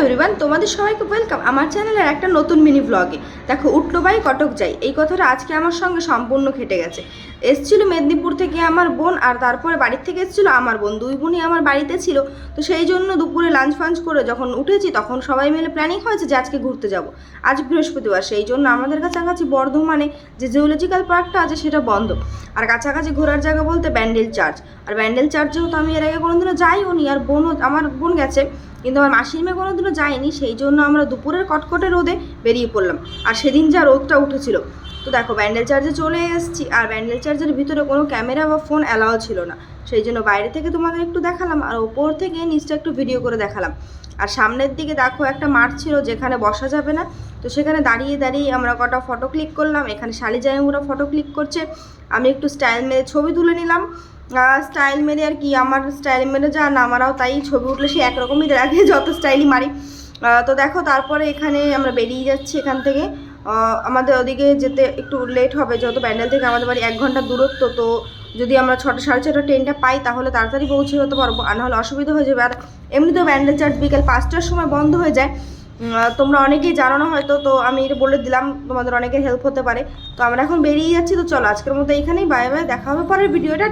Everyone তোমাদের সবাইকে welcome আমার চ্যানেলের একটা নতুন মিনি ব্লগে দেখো, উঠল বাই কটক যাই। এই কথাটা আজকে আমার সঙ্গে সম্পূর্ণ খেটে গেছে। এসছিল মেদিনীপুর থেকে আমার বোন আর তারপরে বাড়ির থেকে এসেছিল আমার বোন। দুই বোনই আমার বাড়িতে ছিল। তো সেই জন্য দুপুরে লাঞ্চ ফাঞ্চ করে যখন উঠেছি তখন সবাই মিলে প্ল্যানিং হয়েছে যে আজকে ঘুরতে যাব। আজ বৃহস্পতিবার, সেই জন্য আমাদের কাছাকাছি বর্ধমানে যে জিওলজিক্যাল পার্কটা আছে সেটা বন্ধ। আর কাছাকাছি ঘোরার জায়গা বলতে ব্যান্ডেল চার্চ। আর ব্যান্ডেল চার্চেও তো আমি এর আগে কোনোদিনও যাইও নি আর বোনও, আমার বোন গেছে। কিন্তু আমার মাসির মেয়ে কোনোদিনও যায়নি, সেই জন্য আমরা দুপুরের কটকটে রোদে বেরিয়ে পড়লাম। আর সেদিন যা রোদটা উঠেছিল। তো দেখো, ব্যান্ডেল চার্জে চলে এসেছি, আর ব্যান্ডেল চার্জের ভিতরে কোনো ক্যামেরা বা ফোন অ্যালাও ছিল না। সেই জন্য বাইরে থেকে তোমাদের একটু দেখালাম, আর ওপর থেকে নিচটা একটু ভিডিও করে দেখালাম। আর সামনের দিকে দেখো, একটা মাঠ ছিল যেখানে বসা যাবে না। তো সেখানে দাঁড়িয়ে দাঁড়িয়ে আমরা কটা ফটো ক্লিক করলাম। এখানে শালি জায়গুলো ফটো ক্লিক করছে। আমি একটু স্টাইল মেরে ছবি তুলে নিলাম। স্টাইল মেরে আর কি, আমার স্টাইল মেরে যা না আমারাও তাই ছবি উঠলে সে একরকমই লাগে যত স্টাইলই মারি। তো দেখো তারপরে এখানে আমরা বেরিয়ে যাচ্ছি এখান থেকে। আমাদের ওদিকে যেতে একটু লেট হবে যত প্যান্ডেল থেকে আমাদের বাড়ি এক ঘণ্টা দূরত্ব, তো যদি আমরা ছটা, সাড়ে ছটা ট্রেনটা পাই তাহলে তাড়াতাড়ি পৌঁছে যেতে পারব, আর নাহলে অসুবিধা হয়ে যাবে। আর এমনিতেও ব্যান্ডেল চার্জ বিকেল পাঁচটার সময় বন্ধ হয়ে যায়। তোমরা অনেকেই জানো না হয়তো, তো আমি এটা বলে দিলাম, তোমাদের অনেকের হেল্প হতে পারে। তো আমরা এখন বেরিয়ে যাচ্ছি, তো চলো আজকের মতো এখানেই বাই বাই দেখা হবে পরের ভিডিওটা